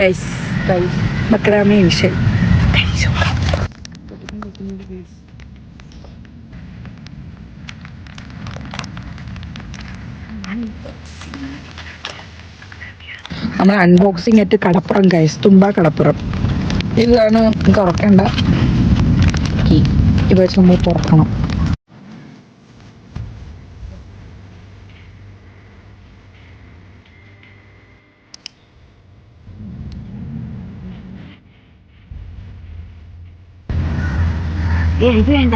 Guys മക്രാമി വിഷയം നമ്മൾ unboxing ആയിട്ട് കടപ്പുറം ഗൈസ് തുമ്പ കടപ്പുറം. ഇതാണ് തുറക്കണ്ട കീ ഇത് വെച്ച് നമ്മൾ തുറക്കണം. എനിക്ക് വേണ്ട?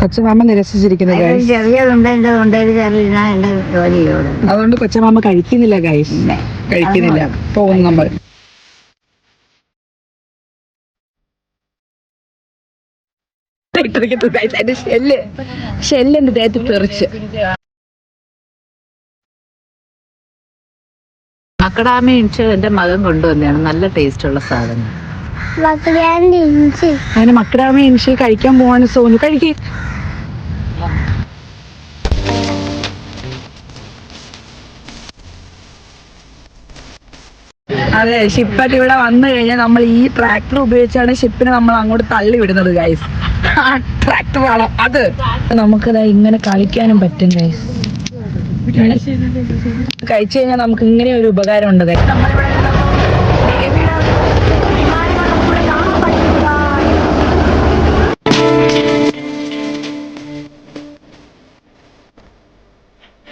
കൊച്ചമാമ ചെറിയതുണ്ട് തൊണ്ടയിൽ ജോലിയോട് അതുകൊണ്ട് കൊച്ചമാമ കഴിക്കുന്നില്ല ഗൈസ് കഴിക്കുന്നില്ല. പോകുന്നു നമ്മൾ. അതിന്റെ ഷെല്ല്. ഷെല്ല് എന്റെ ദേഹത്ത് തെറിച്ച് മക്കടാമി ഇഞ്ച് എന്റെ മകൻ കൊണ്ടുവന്നതാണ്. നല്ല ടേസ്റ്റ് ഉള്ള സാധനം അങ്ങനെ മക്കടാമ ഇഞ്ചി കഴിക്കാൻ പോവാണ് സോനു. കഴിക്കേ. അതെ ഷിപ്പായിട്ട് ഇവിടെ വന്നു കഴിഞ്ഞാൽ നമ്മൾ ഈ ട്രാക്ടർ ഉപയോഗിച്ചാണ് ഷിപ്പിനെ നമ്മൾ അങ്ങോട്ട് തള്ളി വിടുന്നത് ഗൈസ് ട്രാക്ടർ വേണം അത്? നമുക്കത് ഇങ്ങനെ കളിക്കാനും പറ്റും ഗൈസ് കഴിച്ചു കഴിഞ്ഞാൽ നമുക്ക് ഇങ്ങനെ ഒരു ഉപകാരം ഉണ്ട് നമ്മളിവിടെ